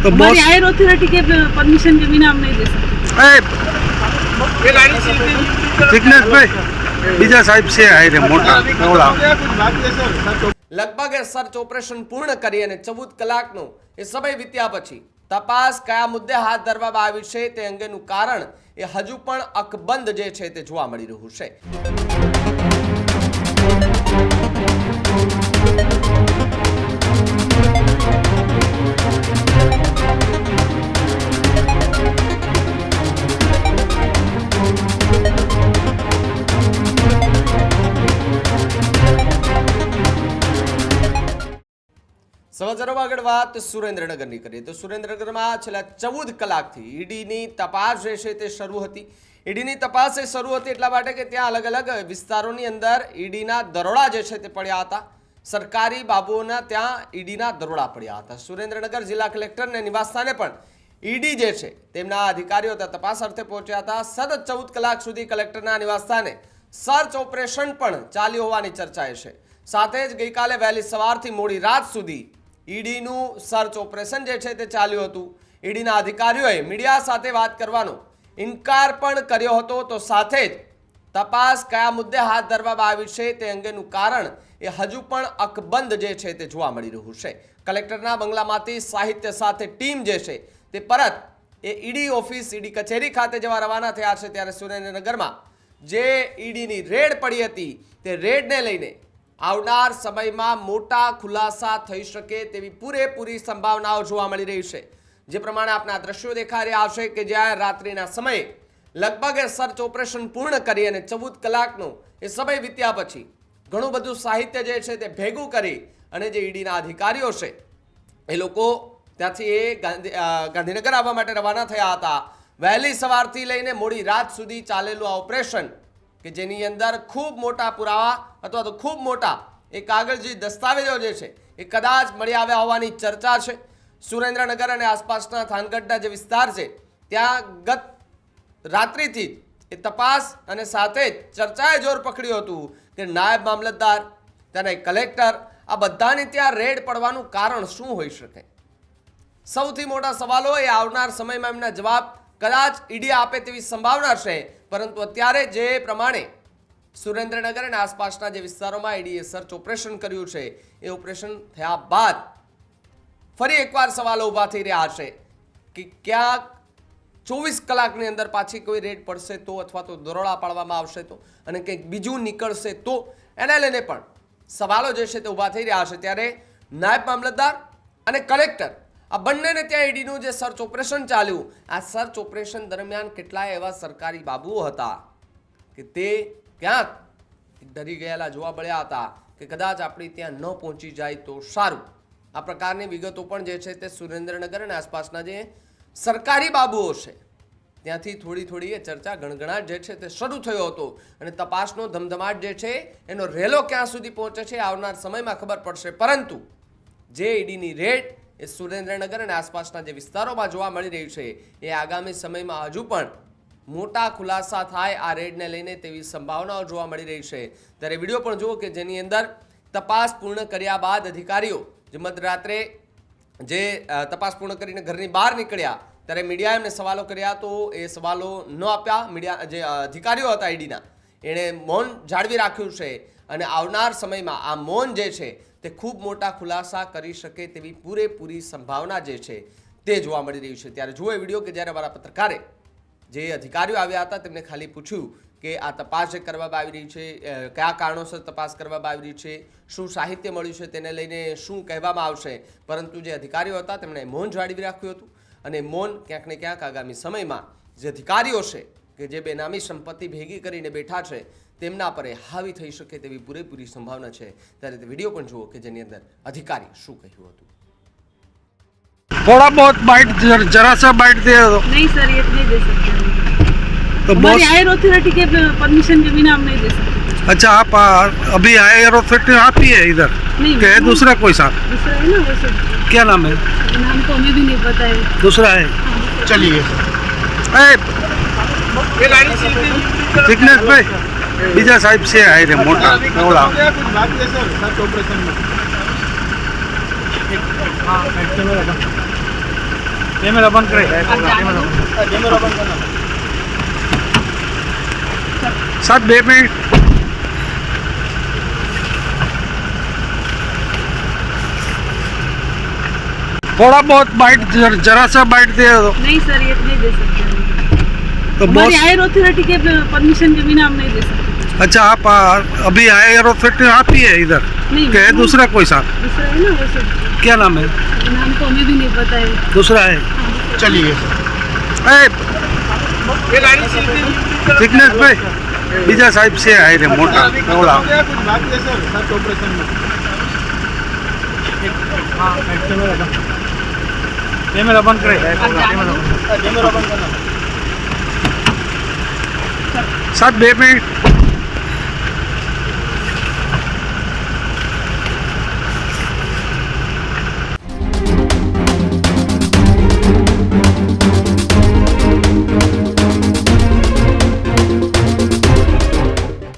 तो हमारी boss higher authority के परमिशन के बिना हम नहीं दे सकते ए જિગ્નેશભાઈ બીજા સાહેબ છે આયરે મોટા એવડા લગભગ એ સર્ચ ઓપરેશન પૂર્ણ કરી અને ચૌદ કલાકનો એ સમય વીત્યા પછી તપાસ કયા મુદ્દે હાથ ધરવામાં આવી છે તે અંગેનું કારણ એ હજુ પણ અકબંધ જે છે તે જોવા મળી રહ્યું છે સમાચારોમાં આગળ વાત સુરેન્દ્રનગરની કરીએ. તો સુરેન્દ્રનગરમાં છેલ્લા ચૌદ કલાકથી ઈડીની તપાસ જે છે તે શરૂ હતી. ઈડીની તપાસ એ શરૂ હતી એટલા માટે કે ત્યાં અલગ અલગ વિસ્તારોની અંદર ઈડીના દરોડા જે છે તે પડ્યા હતા. સરકારી બાબુઓના ત્યાં ઈડીના દરોડા પડ્યા હતા. સુરેન્દ્રનગર જિલ્લા કલેક્ટરને નિવાસસ્થાને પણ ઈડી જે છે તેમના અધિકારીઓ હતા તપાસ અર્થે પહોંચ્યા હતા. સતત ચૌદ કલાક સુધી કલેક્ટરના નિવાસસ્થાને સર્ચ ઓપરેશન પણ ચાલ્યું હોવાની ચર્ચાએ છે. સાથે જ ગઈકાલે વહેલી સવારથી મોડી રાત સુધી ઈડીનું સર્ચ ઓપરેશન જે છે તે ચાલ્યું હતું. ઈડીના અધિકારીઓએ મીડિયા સાથે વાત કરવાનો ઇનકાર પણ કર્યો હતો. તો સાથે જ તપાસ કયા મુદ્દે હાથ ધરવામાં આવી છે તે અંગેનું કારણ એ હજુ પણ અકબંધ જે છે તે જોવા મળી રહ્યું છે. કલેક્ટરના બંગલામાંથી સાહિત્ય સાથે ટીમ જે છે તે પરત એ ઈડી ઓફિસ, ઈડી કચેરી ખાતે જવા રવાના થયા છે. ત્યારે સુરેન્દ્રનગરમાં જે ઈડીની રેડ પડી હતી તે રેડને લઈને આવનાર સમયમાં મોટા ખુલાસા થઈ શકે તેવી પૂરેપૂરી સંભાવનાઓ જોવા મળી રહી છે. જે પ્રમાણે આપના દ્રશ્યો દેખાઈ રહ્યા છે કે જ્યાં રાત્રિના સમયે લગભગ સર્ચ ઓપરેશન પૂર્ણ કરી અને ચૌદ કલાકનો એ સમય વીત્યા પછી ઘણું બધું સાહિત્ય જે છે તે ભેગું કરી અને જે ઈડીના અધિકારીઓ છે, એ લોકો ત્યાંથી એ ગાંધી ગાંધીનગર આવવા માટે રવાના થયા હતા. વહેલી સવારથી લઈને મોડી રાત સુધી ચાલેલું આ ઓપરેશન કે જેની અંદર ખૂબ મોટા પુરાવા અથવા તો ખૂબ મોટા એ કાગળજી દસ્તાવેજો જે છે, એ કદાચ મળી આવ્યા હોવાની ચર્ચા છે. સુરેન્દ્રનગર અને આસપાસના થાનગઢના જે વિસ્તાર છે, ત્યાં ગત રાત્રિથી જ એ તપાસ અને સાથે જ ચર્ચાએ જોર પકડ્યું હતું કે નાયબ મામલતદાર ત્યાંના કલેક્ટર, આ બધાને ત્યાં રેડ પડવાનું કારણ શું હોઈ શકે? સૌથી મોટા સવાલો એ આવનાર સમયમાં એમના જવાબ કદાચ ઈડી આપે તેવી સંભાવના છે પરંતુ અત્યારે જે પ્રમાણે સુરેન્દ્રનગર અને આસપાસના જે વિસ્તારોમાં ઈડીએ સર્ચ ઓપરેશન કર્યું છે, એ ઓપરેશન થયા બાદ ફરી એકવાર સવાલો ઊભા થઈ રહ્યા છે કે ક્યાંક ચોવીસ કલાકની અંદર પાછી કોઈ રેડ પડશે તો અથવા તો દરોડા પાડવામાં આવશે તો અને કંઈક બીજું નીકળશે તો એને લઈને પણ સવાલો જે છે તે ઊભા થઈ રહ્યા છે. ત્યારે નાયબ મામલતદાર અને કલેક્ટર આ બંનેને ત્યાં ઈડીનું જે સર્ચ ઓપરેશન ચાલ્યું, આ સર્ચ ઓપરેશન દરમિયાન કેટલાય એવા સરકારી બાબુઓ હતા કે તે ક્યાંક ડરી ગયેલા જોવા મળ્યા હતા કે કદાચ આપણી ત્યાં ન પહોંચી જાય તો સારું. આ પ્રકારની વિગતો પણ જે છે તે સુરેન્દ્રનગર અને આસપાસના જે સરકારી બાબુઓ છે, ત્યાંથી થોડી થોડી એ ચર્ચા ગણગણાટ જે છે તે શરૂ થયો હતો અને તપાસનો ધમધમાટ જે છે એનો રેલો ક્યાં સુધી પહોંચે છે આવનાર સમયમાં ખબર પડશે. પરંતુ જે ઈડીની રેડ એ સુરેન્દ્રનગર અને આસપાસના જે વિસ્તારોમાં જોવા મળી રહ્યું છે, એ આગામી સમયમાં હજુ પણ મોટા ખુલાસા થાય આ રેડને લઈને તેવી સંભાવનાઓ જોવા મળી રહી છે. ત્યારે વીડિયો પણ જુઓ કે જેની અંદર તપાસ પૂર્ણ કર્યા બાદ અધિકારીઓ જે મધરાત્રે જે તપાસ પૂર્ણ કરીને ઘરની બહાર નીકળ્યા, ત્યારે મીડિયાએ એમને સવાલો કર્યા તો એ સવાલો ન આપ્યા. મીડિયા, જે અધિકારીઓ હતા ઈડીના એણે મૌન જાળવી રાખ્યું છે. અને આવનાર સમયમાં આ મૌન જે છે તે ખૂબ મોટા ખુલાસા કરી શકે તેવી પૂરેપૂરી સંભાવના જે છે તે જોવા મળી રહ્યું છે. ત્યારે જુઓ એ વીડિયો કે જ્યારે અમારા પત્રકારે જે અધિકારીઓ આવ્યા હતા, તેમને ખાલી પૂછ્યું કે આ તપાસ જે કરવામાં આવી રહી છે કયા કારણોસર તપાસ કરવામાં આવી રહી છે, શું સાહિત્ય મળ્યું છે તેને લઈને શું કહેવામાં આવશે, પરંતુ જે અધિકારીઓ હતા તેમણે મૌન જાળવી રાખ્યું હતું અને મૌન ક્યાંક ને ક્યાંક આગામી સમયમાં જે અધિકારીઓ છે કે જે બેનામી સંપત્તિ ભેગી કરીને બેઠા છે તેમના પર એ હાવી થઈ શકે તેવી પૂરેપૂરી સંભાવના છે ત્યારે તે વિડીયો પણ જુઓ કે જેની અંદર અધિકારી શું કહ્યું હતું थोड़ा बहुत बाइट जर- जरा सा बाइट दे दो नहीं सर ये नहीं दे सकते हम। तो हमारी बॉस हायर अथॉरिटी के परमिशन के बिना हम नहीं दे सकते अच्छा आप आ, अभी आए एरोफेक्ट आप ही है इधर नहीं क्या है वो- दूसरा कोई साहब दूसरा है ना वैसे क्या नाम है नाम तो हमें भी नहीं पता है दूसरा है चलिए ए જિગ્નેશભાઈ બીજા સાહેબ છે આયરે મોટા એવડા कुछ बात है सर सर्च ऑपरेशन में કેમેરા બંધ કરે आप जाने दो कैमरा बंद करना સાહેબ બે મિનિટ थोड़ा बहुत बाइट जर- जरा सा बाइट दे दो नहीं सर ये नहीं दे सकते हम। तो हमारी बहुत हायर अथॉरिटी के परमिशन के बिना हम नहीं दे सकते अच्छा आप आ, अभी आए एरोफेट आप ही है इधर नहीं क्या है दूसरा कोई साथ दूसरा है ना वो सब क्या नाम है नाम तो हमें भी नहीं पता है दूसरा है चलिए ए વિઘ્નેશ ભાઈ બીજા સાહેબ છે આયરે મોટા अभी खत्म ઓલા हो गया कुछ बाकी है सर फर्स्ट ऑपरेशन में કેમેરા બંધ કરે आप जाने दो कैमरा बंद करना સાહેબ બે મિનિટ